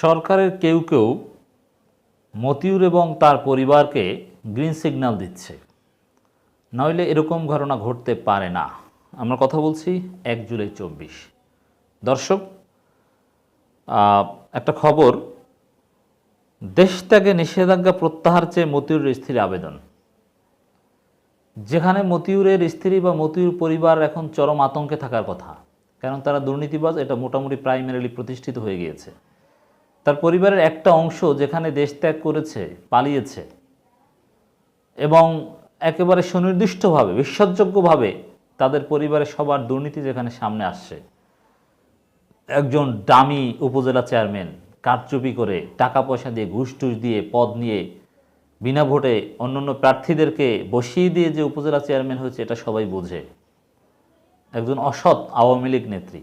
সরকারের কেউ কেউ মতিউর এবং তার পরিবারকে গ্রিন সিগন্যাল দিচ্ছে। নইলে এরকম ঘটনা ঘটতে পারে না। আমরা কথা বলছি এক জুলাই চব্বিশ। দর্শক একটা খবর। দেশ ত্যাগে নিষেধাজ্ঞা প্রত্যাহার চেয়ে মতিউরের স্ত্রীর আবেদন। যেখানে মতিউরের স্ত্রী বা মতিউর পরিবার এখন চরম আতঙ্কে থাকার কথা। কারণ তারা দুর্নীতিবাজ? এটা মোটামুটি প্রাইমারিলি প্রতিষ্ঠিত হয়ে গিয়েছে। তার পরিবারের একটা অংশ যেখানে দেশ ত্যাগ করেছে, পালিয়েছে এবং একেবারে সুনির্দিষ্টভাবে, বিশ্বাসযোগ্যভাবে তাদের পরিবারের সবার দুর্নীতি যেখানে সামনে আসছে। একজন ডামি উপজেলা চেয়ারম্যান কারচুপি করে টাকা পয়সা দিয়ে ঘুষ টুস দিয়ে, পদ নিয়ে বিনা ভোটে অন্যান্য প্রার্থীদেরকে বসিয়ে দিয়ে যে উপজেলা চেয়ারম্যান হয়েছে, এটা সবাই বোঝে। একজন অসৎ আওয়ামী লীগ নেত্রী।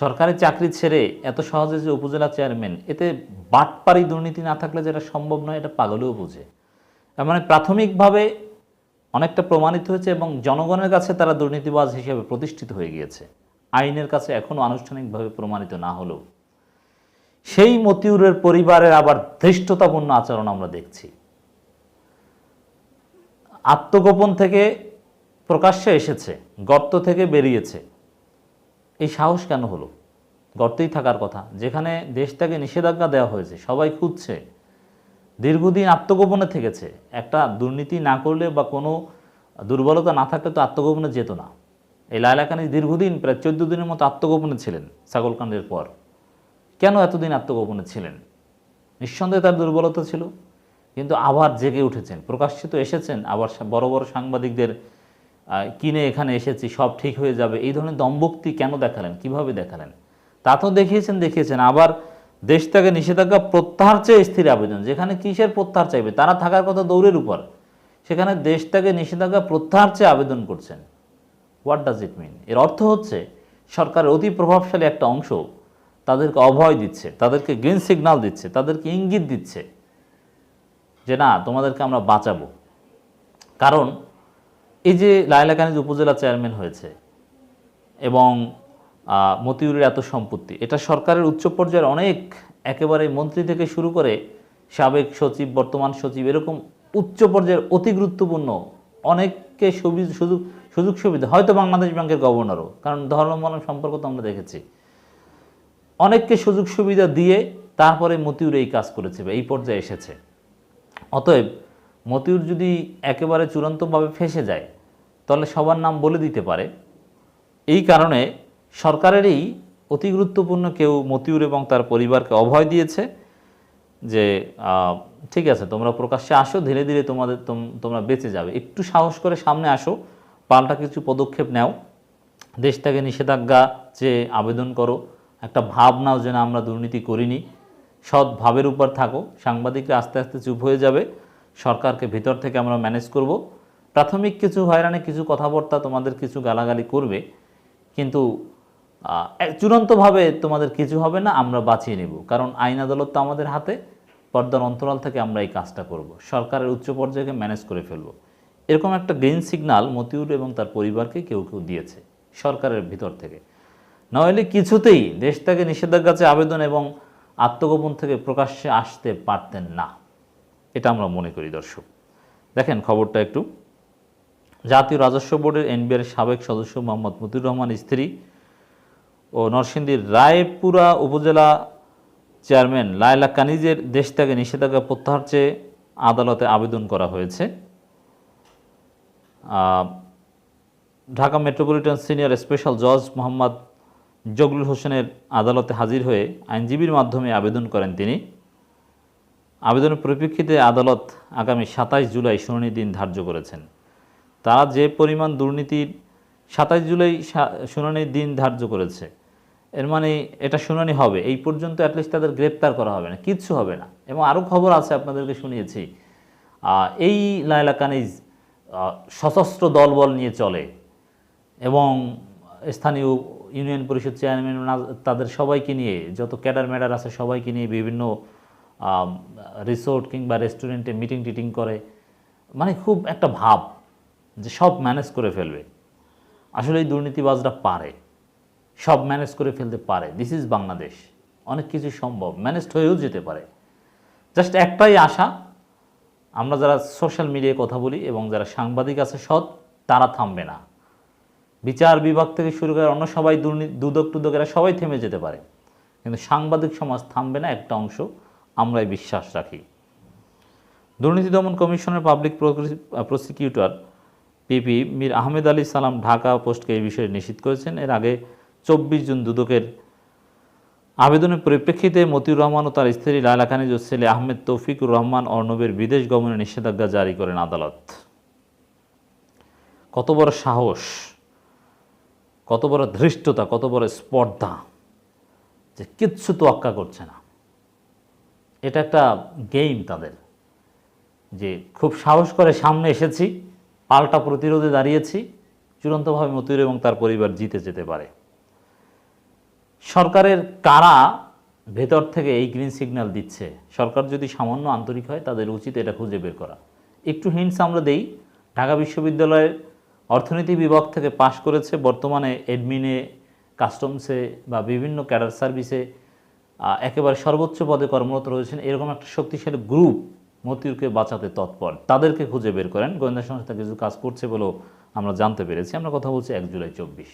সরকারি চাকরি ছেড়ে এত সহজে যে উপজেলা চেয়ারম্যান, এতে বাটপারি দুর্নীতি না থাকলে যেটা সম্ভব নয়, এটা পাগলেও বোঝে। তার মানে প্রাথমিকভাবে অনেকটা প্রমাণিত হয়েছে এবং জনগণের কাছে তারা দুর্নীতিবাজ হিসেবে প্রতিষ্ঠিত হয়ে গিয়েছে। আইনের কাছে এখনও আনুষ্ঠানিকভাবে প্রমাণিত না হলেও। সেই মতিউরের পরিবারের আবার ধৃষ্টতাপূর্ণ আচরণ আমরা দেখছি। আত্মগোপন থেকে প্রকাশ্যে এসেছে, গর্ত থেকে বেরিয়েছে। এই সাহস কেন হলো? গর্তেই থাকার কথা। যেখানে দেশটাকে নিষেধাজ্ঞা দেওয়া হয়েছে, সবাই খুঁজছে। দীর্ঘদিন আত্মগোপনে থেকেছে। একটা দুর্নীতি না করলে বা কোনো দুর্বলতা না থাকলে তো আত্মগোপনে যেত না। এই লায়লা কানি দীর্ঘদিন, প্রায় চোদ্দ দিনের মতো আত্মগোপনে ছিলেন ছাগলকাণ্ডের পর। কেন এতদিন আত্মগোপনে ছিলেন? নিঃসন্দেহে তার দুর্বলতা ছিল। কিন্তু আবার জেগে উঠেছেন। প্রকাশ্যে তো এসেছেন, আবার বড় বড় সাংবাদিকদের কিনে এখানে এসেছি, সব ঠিক হয়ে যাবে। এই ধরনের দম্ভক্তি কেন দেখালেন? কীভাবে দেখালেন? তা তো দেখিয়েছেন দেখিয়েছেন। আবার দেশ থেকে নিষেধাজ্ঞা প্রত্যাহার চেয়ে স্থির আবেদন, যেখানে কিসের প্রত্যাহার চাইবে? তারা থাকার কথা দৌড়ের উপর। সেখানে দেশ থেকে নিষেধাজ্ঞা প্রত্যাহার চেয়ে আবেদন করছেন। হোয়াট ডাজ ইট মিন এর অর্থ হচ্ছে, সরকারের অতি প্রভাবশালী একটা অংশ তাদেরকে অভয় দিচ্ছে, তাদেরকে গ্রিন সিগন্যাল দিচ্ছে, তাদেরকে ইঙ্গিত দিচ্ছে যে, না, তোমাদেরকে আমরা বাঁচাবো। কারণ এই যে লায়লা কানিজ উপজেলা চেয়ারম্যান হয়েছে এবং মতিউরের এত সম্পত্তি, এটা সরকারের উচ্চ পর্যায়ের অনেক একেবারে মন্ত্রী থেকে শুরু করে সাবেক সচিব, বর্তমান সচিব, এরকম উচ্চ পর্যায়ের অতি গুরুত্বপূর্ণ অনেককে সুবি- সুযোগ সুযোগ সুবিধা, হয়তো বাংলাদেশ ব্যাংকের গভর্নরও, কারণ ধর্মমলম সম্পর্ক তো আমরা দেখেছি। অনেককে সুযোগ সুবিধা দিয়ে তারপরে মতিউর এই কাজ করেছে বা এই পর্যায়ে এসেছে। অতএব মতিউর যদি একেবারে চূড়ান্তভাবে ফেসে যায় তাহলে সবার নাম বলে দিতে পারে। এই কারণে সরকারেরই অতি গুরুত্বপূর্ণ কেউ মতিউর এবং তার পরিবারকে অভয় দিয়েছে যে ঠিক আছে, তোমরা প্রকাশ্যে আসো, ধীরে ধীরে তোমাদের তোম- তোমরা বেঁচে যাবে। একটু সাহস করে সামনে আসো, পাল্টা কিছু পদক্ষেপ নাও দেশ থেকে নিষেধাজ্ঞা যে আবেদন করো, একটা ভাব নাও যে না আমরা দুর্নীতি করিনি। সৎ ভাবের উপর থাকো, সাংবাদিকরা আস্তে আস্তে চুপ হয়ে যাবে, সরকারকে ভিতর থেকে আমরা ম্যানেজ করব। প্রাথমিক কিছু হয়রানি, কিছু কথাবার্তা তোমাদের কিছু গালাগালি করবে, কিন্তু চূড়ান্তভাবে তোমাদের কিছু হবে না, আমরা বাঁচিয়ে নেব। কারণ আইন আদালত তো আমাদের হাতে, পর্দার অন্তরাল থেকে আমরা এই কাজটা করব। সরকারের উচ্চ পর্যায়ে ম্যানেজ করে ফেলব। এরকম একটা গ্রিন সিগন্যাল মতিউর এবং তার পরিবারকে কেউ কেউ দিয়েছে, সরকারের ভিতর থেকে। নইলে কিছুতেই দেশ থেকে নিষেধাজ্ঞা চেয়ে আবেদন এবং আত্মগোপন থেকে প্রকাশ্যে আসতে পারতেন না। এটা আমরা মনে করি দর্শক। দেখেন খবরটা একটু। জাতীয় রাজস্ব বোর্ডের এনবিআর সাবেক সদস্য মোহাম্মদ মতিউর রহমান স্ত্রী ও নরসিংদীর রায়পুরা উপজেলা চেয়ারম্যান লায়লা কানিজের দেশ থেকে নিষেধাজ্ঞা প্রত্যাহার চেয়ে আদালতে আবেদন করা হয়েছে। ঢাকা মেট্রোপলিটন সিনিয়র স্পেশাল জজ মোহাম্মদ জগলুল হোসেনের আদালতে হাজির হয়ে আইনজীবীর মাধ্যমে আবেদন করেন তিনি। আবেদনের পরিপ্রেক্ষিতে আদালত আগামী সাতাইশ জুলাই শুনানি দিন ধার্য করেছেন। তারা যে পরিমাণ দুর্নীতির সাতাইশ জুলাই শুনানির দিন ধার্য করেছে, এর মানে এটা শুনানি হবে। এই পর্যন্ত অ্যাটলিস্ট তাদের গ্রেপ্তার করা হবে না, কিচ্ছু হবে না। এবং আরও খবর আছে আপনাদেরকে শুনিয়েছি। এই লায়লা কানিজ সশস্ত্র দলবল নিয়ে চলে এবং স্থানীয় ইউনিয়ন পরিষদ চেয়ারম্যান তাদের সবাইকে নিয়ে, যত ক্যাডার ম্যাডার আছে সবাইকে নিয়ে বিভিন্ন রিসোর্ট কিংবা রেস্টুরেন্টে মিটিং টিটিং করে। মানে খুব একটা ভাব। যে সব ম্যানেজ করে ফেলবে। আসলে এই দুর্নীতিবাজরা পারে। সব ম্যানেজ করে ফেলতে পারে। দিস ইজ বাংলাদেশ অনেক কিছু সম্ভব। ম্যানেজড হয়েও যেতে পারে। জাস্ট একটাই আশা, আমরা যারা সোশ্যাল মিডিয়ায় কথা বলি এবং যারা সাংবাদিক আছে সৎ, তারা থামবে না। বিচার বিভাগ থেকে শুরু করে অন্য সবাই দুর্নীতি, দুদক টুদকেরা সবাই থেমে যেতে পারে। কিন্তু সাংবাদিক সমাজ থামবে না একটা অংশ। আমরাই বিশ্বাস রাখি। দুর্নীতি দমন কমিশনের public prosecutor PP Mir Ahmed Ali Salam Dhaka পোস্টকে এই বিষয়ে নিশ্চিত করেছেন। এর আগে চব্বিশ জুন দুদকের আবেদনের পরিপ্রেক্ষিতে মতিউর রহমান ও তার স্ত্রী লায়লা খানিজ ও ছেলে আহমেদ তৌফিকুর রহমান অর্ণবের বিদেশ গমনে নিষেধাজ্ঞা জারি করেন আদালত। কত বড় সাহস, কত বড় ধৃষ্টতা, কত বড় স্পর্ধা যে কিচ্ছু তোয়াক্কা করছে না। এটা একটা গেম তাদের। যে খুব সাহস করে সামনে এসেছি পাল্টা প্রতিরোধে দাঁড়িয়েছি, চূড়ান্তভাবে মতিউর এবং তার পরিবার জিতে যেতে পারে। সরকারের কারা ভেতর থেকে এই গ্রিন সিগন্যাল দিচ্ছে? সরকার যদি সামান্য আন্তরিক হয়, তাদের উচিত এটা খুঁজে বের করা। একটু হিন্টস আমরা দেই। ঢাকা বিশ্ববিদ্যালয়ের অর্থনীতি বিভাগ থেকে পাশ করেছে, বর্তমানে এডমিনে কাস্টমসে বা বিভিন্ন ক্যাডার সার্ভিসে একেবারে সর্বোচ্চ পদে কর্মরত রয়েছেন। এরকম একটা শক্তিশালী গ্রুপ মতিউরকে বাঁচাতে তৎপর। তাদেরকে খুঁজে বের করেন। গোয়েন্দা সংস্থা কিছু কাজ করছে বলেও আমরা জানতে পেরেছি। আমরা কথা বলছি এক জুলাই চব্বিশ।